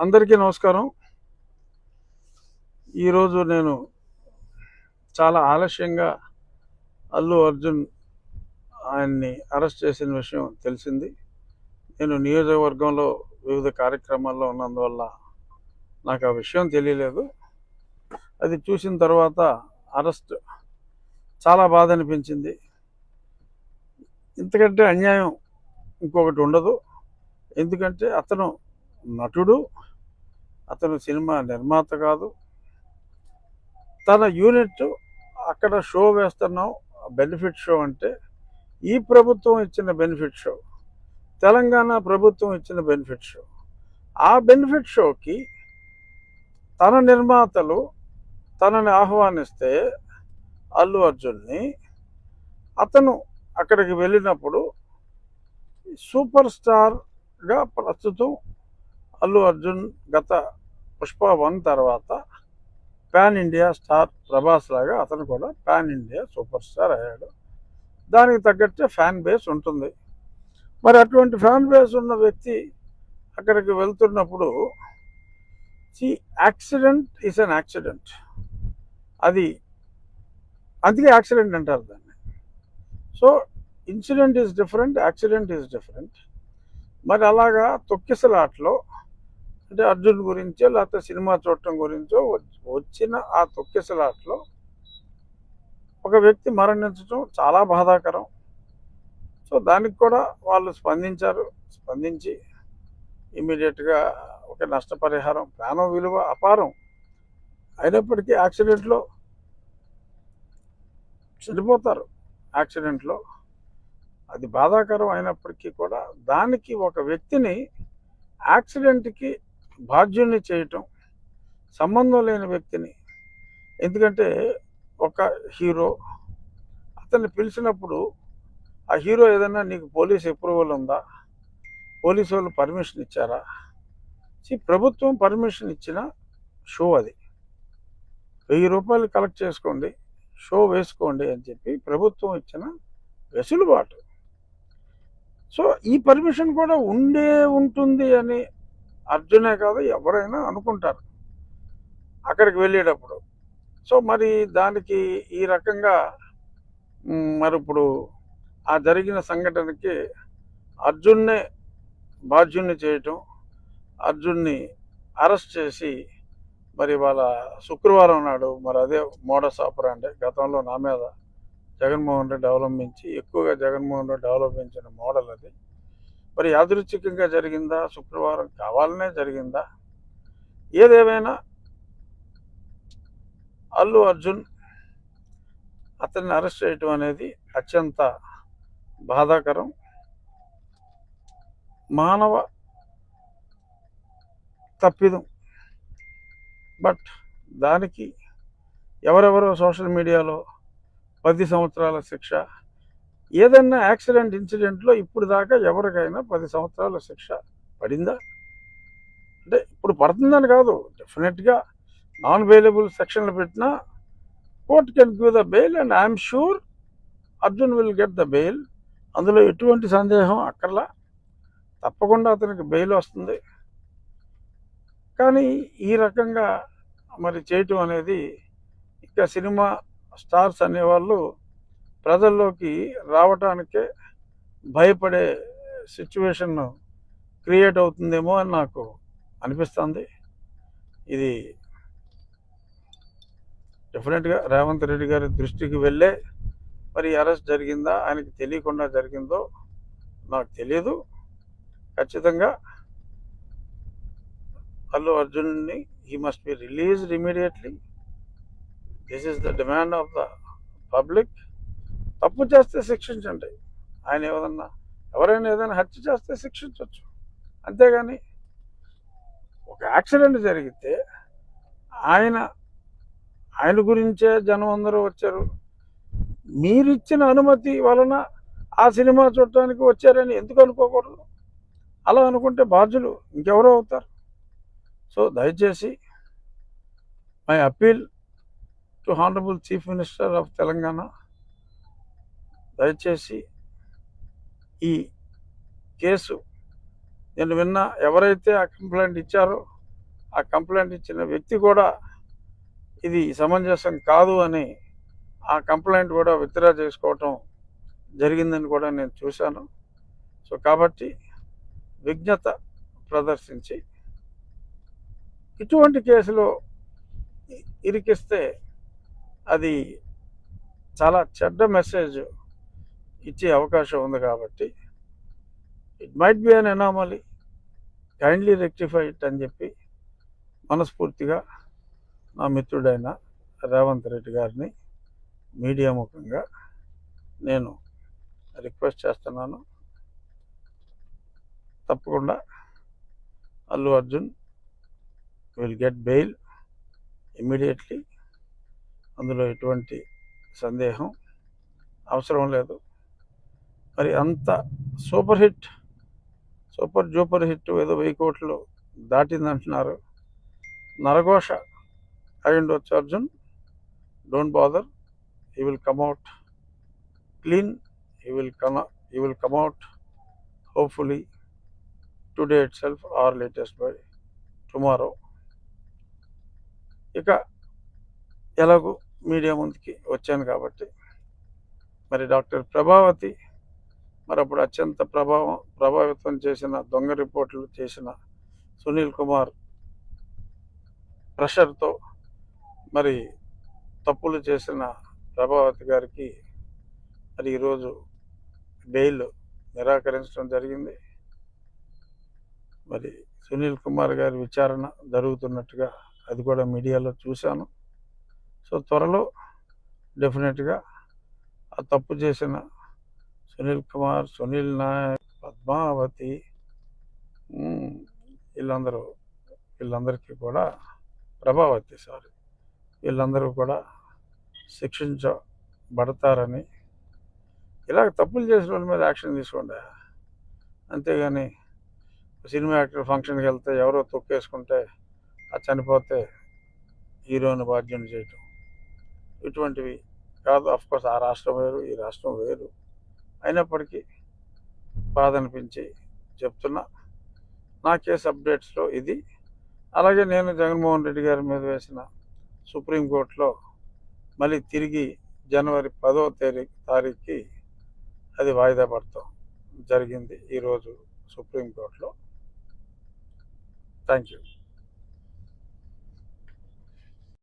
అందరికీ నమస్కారం. ఈరోజు నేను చాలా ఆలస్యంగా అల్లు అర్జున్ ఆయన్ని అరెస్ట్ చేసిన విషయం తెలిసింది. నేను నియోజకవర్గంలో వివిధ కార్యక్రమాల్లో ఉన్నందువల్ల నాకు ఆ విషయం తెలియలేదు. అది చూసిన తర్వాత అరెస్ట్ చాలా బాధ అనిపించింది. ఇంతకంటే అన్యాయం ఇంకొకటి ఉండదు. ఎందుకంటే అతను నటుడు అతను సినిమా నిర్మాత కాదు. తన యూనిట్ అక్కడ షో వేస్తున్నాం బెనిఫిట్ షో అంటే ఈ ప్రభుత్వం ఇచ్చిన బెనిఫిట్ షో తెలంగాణ ప్రభుత్వం ఇచ్చిన బెనిఫిట్ షో. ఆ బెనిఫిట్ షోకి తన నిర్మాతలు తనని ఆహ్వానిస్తే అల్లు అర్జున్ని అతను అక్కడికి వెళ్ళినప్పుడు సూపర్ స్టార్గా ప్రస్తుతం అల్లు అర్జున్ గత పుష్ప వన్ తర్వాత పాన్ ఇండియా స్టార్ ప్రభాస్ లాగా అతను కూడా పాన్ ఇండియా సూపర్ స్టార్ అయ్యాడు. దానికి తగ్గట్టే ఫ్యాన్ బేస్ ఉంటుంది. మరి అటువంటి ఫ్యాన్ బేస్ ఉన్న వ్యక్తి అక్కడికి వెళ్తున్నప్పుడు see accident is an accident. అది అందుకే యాక్సిడెంట్ అంటారు దాన్ని. So incident is different accident is different. మరి అలాగా తొక్కిసలాట్లో అంటే అర్జున్ గురించో లేకపోతే సినిమా చూడటం గురించో వచ్చిన ఆ తొక్కిసలాట్లో ఒక వ్యక్తి మరణించడం చాలా బాధాకరం. సో దానికి కూడా వాళ్ళు స్పందించారు. స్పందించి ఇమీడియట్గా ఒక నష్టపరిహారం ప్రాణం విలువ అపారం అయినప్పటికీ యాక్సిడెంట్లో చనిపోతారు. యాక్సిడెంట్లో అది బాధాకరం అయినప్పటికీ కూడా దానికి ఒక వ్యక్తిని యాక్సిడెంట్కి బాధ్యుని చేయటం సంబంధం లేని వ్యక్తిని. ఎందుకంటే ఒక హీరో అతన్ని పిలిచినప్పుడు ఆ హీరో ఏదైనా నీకు పోలీస్ అప్రూవల్ ఉందా? పోలీసు వాళ్ళు పర్మిషన్ ఇచ్చారా? See, ప్రభుత్వం పర్మిషన్ ఇచ్చిన షో అది. వెయ్యి రూపాయలు కలెక్ట్ చేసుకోండి షో వేసుకోండి అని చెప్పి ప్రభుత్వం ఇచ్చిన వెసులుబాటు. సో ఈ పర్మిషన్ కూడా ఉండే ఉంటుంది అని అర్జునే కాదు ఎవరైనా అనుకుంటారు. అక్కడికి వెళ్ళేటప్పుడు. సో మరి దానికి ఈ రకంగా మరి ఇప్పుడు ఆ జరిగిన సంఘటనకి అర్జున్నే బాధ్యుణ్ణి చేయటం అర్జున్ని అరెస్ట్ చేసి మరి వాళ్ళ శుక్రవారం నాడు మరి అదే మోడస్ ఆపరాండే గతంలో నా మీద జగన్మోహన్ రెడ్డి అవలంబించి ఎక్కువగా జగన్మోహన్ రెడ్డి అవలంబించిన మోడల్ అది. మరి యాదృచ్ఛికంగా జరిగిందా? శుక్రవారం కావాలనే జరిగిందా? ఏదేమైనా? అల్లు అర్జున్ అతన్ని అరెస్ట్ చేయటం అనేది అత్యంత బాధాకరం. మానవ తప్పిదం. బట్ దానికి ఎవరెవరో సోషల్ మీడియాలో పది సంవత్సరాల శిక్ష ఏదైనా యాక్సిడెంట్ ఇన్సిడెంట్లో ఇప్పుడు దాకా ఎవరికైనా పది సంవత్సరాల శిక్ష పడిందా? అంటే ఇప్పుడు పడుతుందని కాదు డెఫినెట్గా నాన్ బెయిలబుల్ సెక్షన్లు పెట్టినా court can give the bail and I'm sure Arjun will get the bail. అందులో ఎటువంటి సందేహం అక్కర్లా? తప్పకుండా అతనికి బెయిల్ వస్తుంది. కానీ ఈ రకంగా మరి చేయటం అనేది ఇంకా సినిమా స్టార్స్ అనేవాళ్ళు ప్రజల్లోకి రావటానికే భయపడే సిచ్యువేషన్ క్రియేట్ అవుతుందేమో అని నాకు అనిపిస్తుంది. ఇది డెఫినెట్గా రేవంత్ రెడ్డి గారి దృష్టికి వెళ్ళే మరి అరెస్ట్ జరిగిందా ఆయనకి తెలియకుండా జరిగిందో నాకు తెలియదు ఖచ్చితంగా అల్లు అర్జున్ని he must be released immediately this is the demand of the public తప్పు చేస్తే శిక్షించండి. ఆయన ఏదన్నా ఎవరైనా ఏదైనా హత్య చేస్తే శిక్షించవచ్చు అంతేగాని ఒక యాక్సిడెంట్ జరిగితే ఆయన ఆయన గురించే జనం అందరూ వచ్చారు. మీరిచ్చిన అనుమతి వలన ఆ సినిమా చూడటానికి వచ్చారని ఎందుకు అనుకోకూడదు? అలా అనుకుంటే బాధ్యులు ఇంకెవరో అవుతారు. సో దయచేసి my appeal to honourable chief minister of Telangana. దయచేసి ఈ కేసు నేను విన్న ఎవరైతే ఆ కంప్లైంట్ ఇచ్చారో ఆ కంప్లైంట్ ఇచ్చిన వ్యక్తి కూడా ఇది సమంజసం కాదు అని ఆ కంప్లైంట్ కూడా విత్డ్రా చేసుకోవటం జరిగిందని కూడా నేను చూశాను. సో కాబట్టి విజ్ఞత ప్రదర్శించి ఇటువంటి కేసులో ఇరికిస్తే అది చాలా చెడ్డ మెసేజ్ ఇచ్చే అవకాశం ఉంది కాబట్టి it might be an anomaly kindly rectify it అని చెప్పి మనస్ఫూర్తిగా నా మిత్రుడైన రేవంత్ రెడ్డి గారిని మీడియా ముఖంగా నేను రిక్వెస్ట్ చేస్తున్నాను. తప్పకుండా Allu Arjun will get bail immediately అందులో ఎటువంటి సందేహం అవసరం లేదు. మరి అంత super hit super duper hit ఏదో వెయ్యి కోట్లు దాటిందంటున్నారు నరఘోష అయ్యండి ఉండొచ్చు Arjun don't bother he will come out clean he will come he will come out hopefully today itself or latest by tomorrow. ఇక ఎలాగూ మీడియా ముందుకి వచ్చాను కాబట్టి మరి డాక్టర్ ప్రభావతి మరి అప్పుడు అత్యంత ప్రభావం ప్రభావితం చేసిన దొంగ రిపోర్ట్లు చేసిన సునీల్ కుమార్ ప్రెషర్తో మరి తప్పులు చేసిన ప్రభావతి గారికి మరి ఈరోజు బెయిల్ నిరాకరించడం జరిగింది. మరి సునీల్ కుమార్ గారి విచారణ జరుగుతున్నట్టుగా అది కూడా మీడియాలో చూశాను. సో త్వరలో డెఫినెట్గా ఆ తప్పు చేసిన సునీల్ కుమార్ సునీల్ నాయక్ పద్మావతి వీళ్ళందరూ వీళ్ళందరికీ కూడా ప్రభావతి సార్. వీళ్ళందరూ కూడా శిక్షించబడతారని. ఇలాగ తప్పులు చేసిన వాళ్ళ మీద యాక్షన్ తీసుకోండి. అంతేగాని సినిమా యాక్టర్ ఫంక్షన్కి వెళ్తే ఎవరో తొక్కేసుకుంటే ఆ చనిపోతే హీరోని బాధ్యం చేయటం. ఇటువంటివి కాదు. అఫ్కోర్స్ ఆ రాష్ట్రం వేరు ఈ రాష్ట్రం వేరు. అయినప్పటికీ బాధ అనిపించి చెప్తున్నా. నా కేసు అప్డేట్స్లో ఇది. అలాగే నేను జగన్మోహన్ రెడ్డి గారి మీద వేసిన సుప్రీంకోర్టులో మళ్ళీ తిరిగి జనవరి పదో తారీఖు తారీఖుకి అది వాయిదా పడతాం జరిగింది ఈరోజు సుప్రీంకోర్టులో థ్యాంక్ యూ